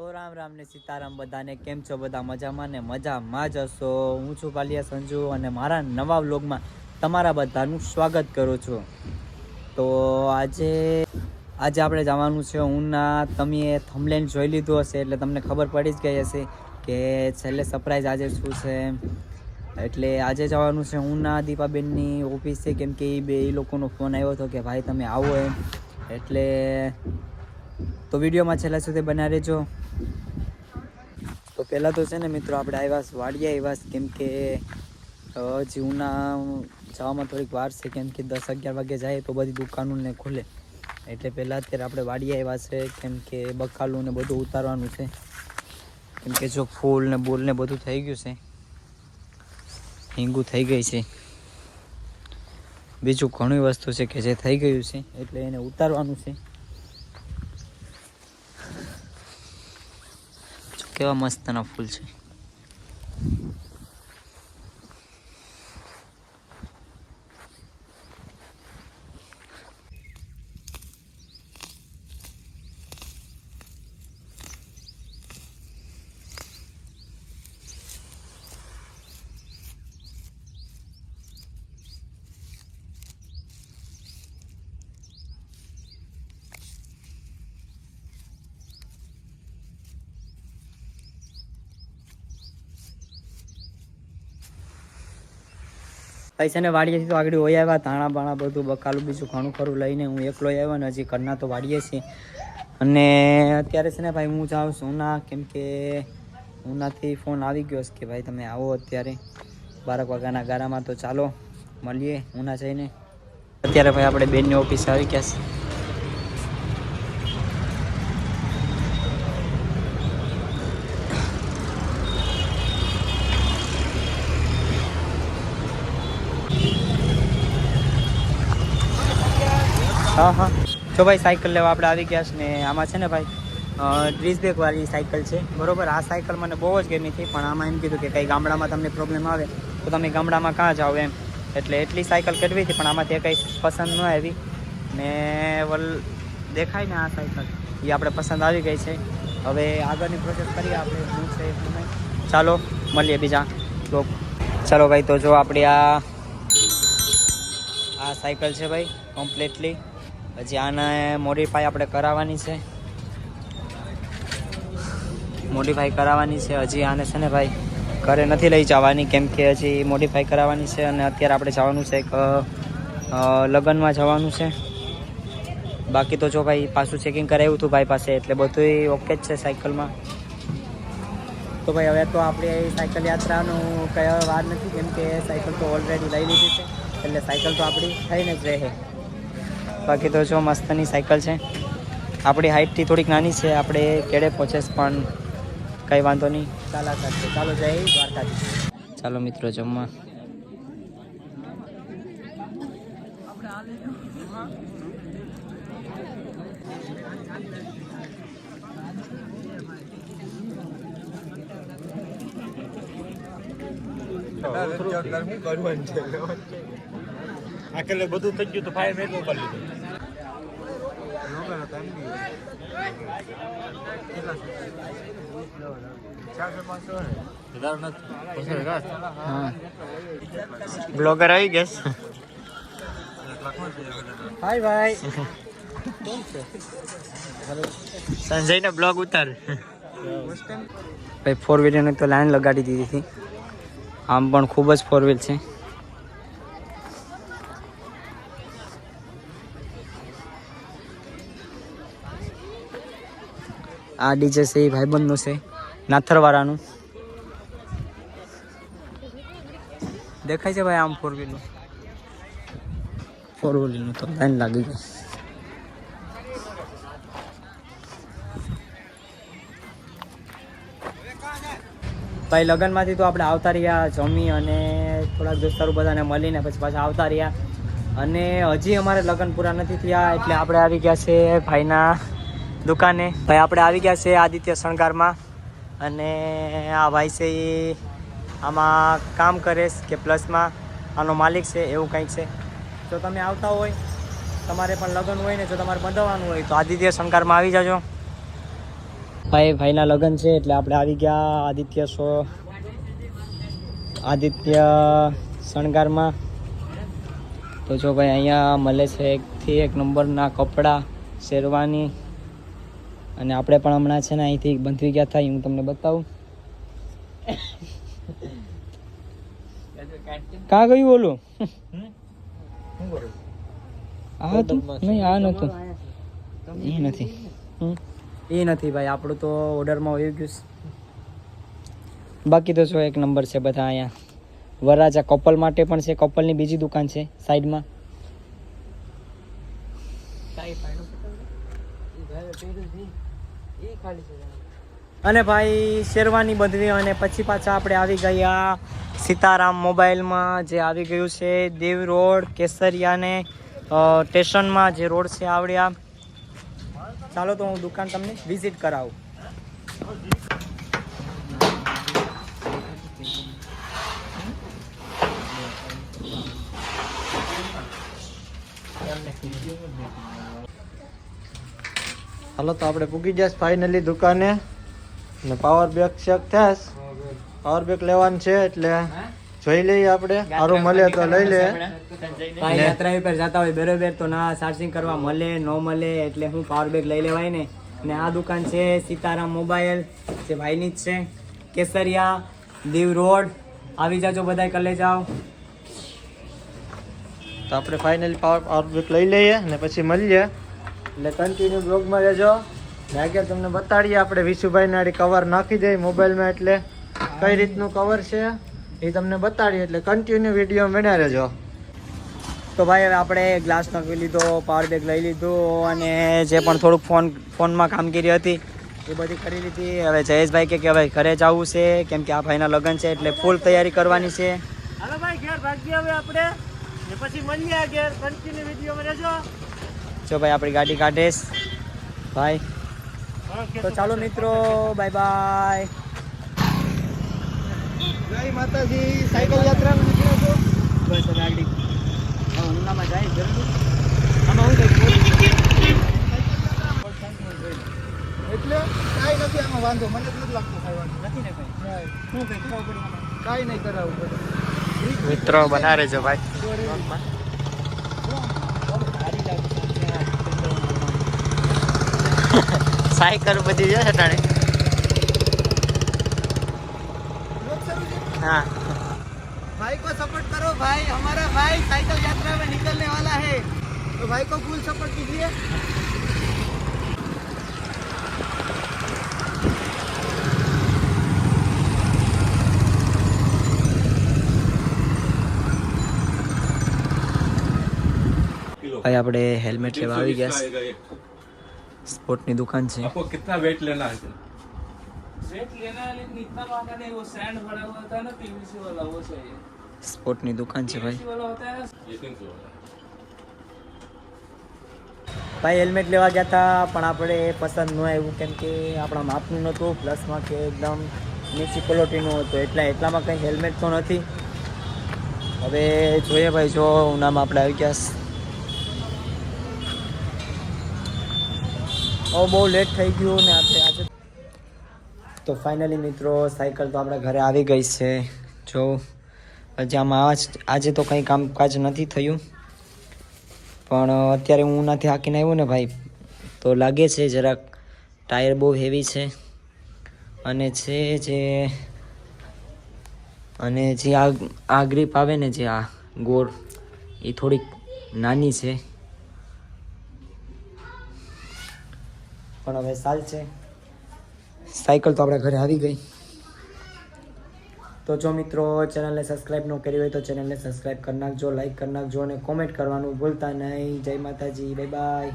તો રામ રામ ને સીતારામ બધાને. કેમ છો બધા? મજામાં ને મજામાં જ હશો. હું છું પાલિયા સંજુ અને મારા નવા વ્લોગમાં તમારા બધાનું સ્વાગત કરું છું. તો આજે આજે આપણે જવાનું છે ઉના. તમે થમલેન જોઈ લીધું હશે એટલે તમને ખબર પડી જ ગઈ હશે કે છેલ્લે સરપ્રાઈઝ આજે શું છે. એટલે આજે જવાનું છે ઉના દીપાબેનની ઓફિસે કેમ કે એ બે, એ લોકોનો ફોન આવ્યો હતો કે ભાઈ તમે આવો એમ. એટલે તો વિડીયોમાં છેલ્લા સુધી બના રહેજો. તો પહેલાં તો છે ને મિત્રો, આપણે આવ્યા વાડિયા, આવ્યા કેમ કે જીવના જવામાં થોડીક વાર છે કેમ કે દસ અગિયાર વાગે જાય તો બધી દુકાનોને ખુલે. એટલે પહેલાં અત્યારે આપણે વાડિયા આવ્યા છે કેમ કે બકાલું ને બધું ઉતારવાનું છે. કેમ કે જો ફૂલ ને બોલ ને બધું થઈ ગયું છે. હિંગું થઈ ગઈ છે. બીજું ઘણી વસ્તુ છે કે જે થઈ ગયું છે, એટલે એને ઉતારવાનું છે. કેવા મસ્તના ફૂલ છે. પૈસા ને છીએ તો આગળ હોય આવ્યા, ધાણા બાણા બધું બકાલું બીજું ઘણું ખરું લઈને હું એકલો આવ્યો ને હજી ઘરના તો વાળીએ છીએ. અને અત્યારે છે ને ભાઈ હું જાઉં છું ઉના, કેમ કે ઉનાથી ફોન આવી ગયો છે કે ભાઈ તમે આવો અત્યારે. બારક વાગ્યાના ગારામાં તો ચાલો, મળીએ ઉના જઈને. અત્યારે ભાઈ આપણે બેનની ઓફિસ આવી ગયા છે. હા હા. જો ભાઈ, સાયકલ લેવા આપણે આવી ગયા છે ને આમાં છે ને ભાઈ ડ્રીસ બ્રેક વાળી સાયકલ છે. બરોબર? આ સાયકલ મને બહુ જ ગમી હતી, પણ આમાં એમ કીધું કે કંઈ ગામડામાં તમને પ્રોબ્લેમ આવે, તો તમે ગામડામાં કાં જાઓ એમ. એટલે એટલી સાયકલ કરવી હતી, પણ આમાં તે કંઈ પસંદ ન આવી. ને વલ, દેખાય ને આ સાયકલ. એ આપણે પસંદ આવી ગઈ છે. હવે આગળની પ્રોસેસ કરીએ આપણે. શું છે ચાલો, મળીએ બીજા લોક ચાલો ભાઈ, તો જો આપણી આ આ સાયકલ છે ભાઈ કમ્પ્લીટલી હજી આને મોડિફાઈ આપણે કરાવવાની છે. મોડિફાઈ કરાવવાની છે. હજી આને છે ને ભાઈ, ઘરે નથી લઈ જવાની, કેમ કે હજી મોડિફાઈ કરાવવાની છે અને અત્યારે આપણે જવાનું છે એક લગ્નમાં જવાનું છે. બાકી તો જો ભાઈ પાછું ચેકિંગ કરાવ્યું હતું ભાઈ પાસે, એટલે બધું ઓકે જ છે સાયકલમાં. તો ભાઈ હવે તો આપણે સાયકલ યાત્રાનું કઈ વાર નથી, કેમ કે સાયકલ તો ઓલરેડી લઈ લીધી છે. એટલે સાયકલ તો આપણી થઈને જ રહે. બાકી તો જો મસ્તની સાયકલ છે. આપણી હાઇટથી થોડીક નાની છે, આપણે કેડે પહોંચે પણ કંઈ વાંધો નહીં. ચાલા કરશે ચાલો જય દ્વારકાધીશ. ચાલો મિત્રો, જમવા. આખેલે બધું થઈ ગયું તો ફાયર મેં કરી લીધું. બ્લોગર આવી ગયા હાય ભાઈ. સંજયનો બ્લોગ ઉતાર. ભાઈ ફોર વ્હીલરની તો લાઈન લગાડી દીધી હતી. આમ પણ ખૂબ જ ફોર વ્હીલ છે. આ ડીજે છે, એ ભાઈબંધનું છે, નાથરવાળાનું. દેખાય છે ભાઈ આમ ફોર વ્હીલનું ફોર વ્હીલનું તો લાઈન લાગી ગઈ. ભાઈ, લગ્નમાંથી તો આપણે આવતા રહ્યા, જમી અને થોડાક દોસ્તારો બધાને મળીને પછી પાછા આવતા રહ્યા. અને હજી અમારે લગ્ન પૂરા નથી થયા, એટલે આપણે આવી ગયા છે ભાઈના દુકાને. ભાઈ, આપણે આવી ગયા છે આદિત્ય શણગારમાં. અને આ ભાઈ છે એ આમાં કામ કરે કે પ્લસમાં. આનો માલિક છે, એવું કંઈક છે. જો તમે આવતા હોય, તમારે પણ લગ્ન હોય ને, જો તમારે બંધાવવાનું હોય, તો આદિત્ય શણગારમાં આવી જાજો. ભાઈ, ભાઈના લગ્ન છે, એટલે આપણે આવી ગયા આદિત્ય શો, આદિત્ય શણગારમાં. તો જો ભાઈ, અહીંયા મળે છે એકથી એક નંબરના કપડાં, શેરવાની. અને આપણે પણ હમણાં છે ને અહીંથી બંધવી ગયા થાય હું તમને બતાવું. કાં ગયું બોલું આ હતું નહીં આ નહોતું. એ નથી. હમ. એ નથી ભાઈ આપણું તો ઓર્ડરમાં આવી ગયું બાકી તો શું એક નંબર છે બધા અહીંયા. વરાજા કપલ માટે પણ છે કપલની બીજી દુકાન છે સાઈડમાં. અને ભાઈ, શેરવાની બંધવી અને પછી પાછા આપણે આવી ગયા સીતારામ મોબાઈલમાં, જે આવી ગયું છે દેવ રોડ, કેસરિયાને સ્ટેશનમાં જે રોડ છે આવડ્યા. ચાલો તો હું દુકાન તમને વિઝિટ કરાવું. હાલો તો આપણે પૂગી જઈશ ફાઇનલી દુકાને. ને પાવર બેગ ચેક થયાસ પાવર બેગ લેવાનું છે એટલે જોઈ લઈએ આપણે. સારું મળે તો લઈ લે. યાત્રા ઉપર જતા હોય બરોબર તો ના ચાર્જિંગ કરવા મળે ન મળે એટલે હું પાવર બેગ લઈ લેવાય ને. ને આ દુકાન છે સીતારામ મોબાઈલ જે ભાઈની જ છે. કેસરિયા દીવ રોડ. આવી જાજો બધાય કલે જાઓ. તો આપણે ફાઇનલી પાવર પાવર બેક લઈ લઈએ ને પછી મળીએ. એટલે કન્ટિન્યુ બ્લોગમાં રહેજો. લાગે તમને બતાડીએ આપણે વિશુભાઈ નાડી કવર નાખી દઈએ મોબાઈલમાં એટલે. કઈ રીતનું કવર છે એ તમને બતાડીએ એટલે કન્ટિન્યુ વીડિયો મેળા રહેજો. તો ભાઈ હવે આપણે ગ્લાસ નાખી લીધો પાવર બેગ લઈ લીધું અને જે પણ થોડુંક ફોન ફોનમાં કામગીરી હતી એ બધી કરી લીધી. હવે જયેશભાઈ કે કે ભાઈ ઘરે જવું છે, કેમ કે આ ભાઈના લગ્ન છે એટલે ફૂલ તૈયારી કરવાની છે. હાલો ભાઈ, ઘેર ભાગીએ હવે આપણે. પછી મળીએ ઘેર. કન્ટિન્યુ વિડીયોમાં રહેજો. જો ભાઈ આપણી ગાડી કાઢીશ. ભાઈ તો ચાલો મિત્રો બાય બાય જય માતાજી સાયકલ યાત્રામાં નીકળ્યા છો? બસ હવે આગળ. જાય જરૂર. આમાં હું એટલે કાંઈ નથી આમાં વાંધો. મને તો નથી લાગતું વાંધો નથી ને ભાઈ શું કંઈ? પડે કાંઈ નહીં કરાવવું પડે. મિત્રો બનાવે છે ભાઈ. સાયકલ બધી છે સટાણે હા भाई को सपोर्ट करो भाई हमारा भाई साइकिल यात्रा में निकलने वाला है तो भाई को फुल सपोर्ट कीजिए ભાઈ આપણે હેલ્મેટ લેવા આવી ગયા છે. સ્પોર્ટની દુકાન છે आपको कितना वेट लेना है वेट लेना है लेकिन इतना महंगा नहीं वो सैंड भरा हुआ होता है ना पीवीसी वाला वो चाहिए સ્પોર્ટની દુકાન છે ભાઈ पीवीसी वाला होता है ये तीन सौ वाला ભાઈ હેલ્મેટ લેવા ગયા હતા પણ આપણે એ પસંદ ન આવ્યું કેમ કે આપણા માપનું નહોતું પ્લસમાં કે એકદમ નીચી ક્વોલિટીનું હતું એટલે એટલામાં કંઈ હેલ્મેટ તો નથી હવે જોઈએ ભાઈ જો ઉનામાં આપણે આવી ગયા હવે બહુ લેટ થઈ ગયું ને આપણે આજે તો ફાઇનલી મિત્રો સાયકલ તો આપણા ઘરે આવી ગઈ છે. જો, હજી આમાં આજ આજે તો કંઈ કામકાજ નથી થયું. પણ અત્યારે હું ઉનાથી હાકીને આવ્યો ને ભાઈ, તો લાગે છે જરાક ટાયર બહુ હેવી છે. અને છે જે, અને જે આ આ ગ્રીપ આવે ને જે આ ગોળ, એ થોડીક નાની છે. પણ હવે છે. સાયકલ તો આપણા ઘરે આવી ગઈ. તો જો મિત્રો, ચેનલને સબસ્ક્રાઈબ ન કરી હોય તો ચેનલને સબસ્ક્રાઈબ કરી નાખજો લાઈક કરી નાખજો અને કોમેન્ટ કરવાનું ભૂલતા નહીં. જય માતાજી, બાય બાય.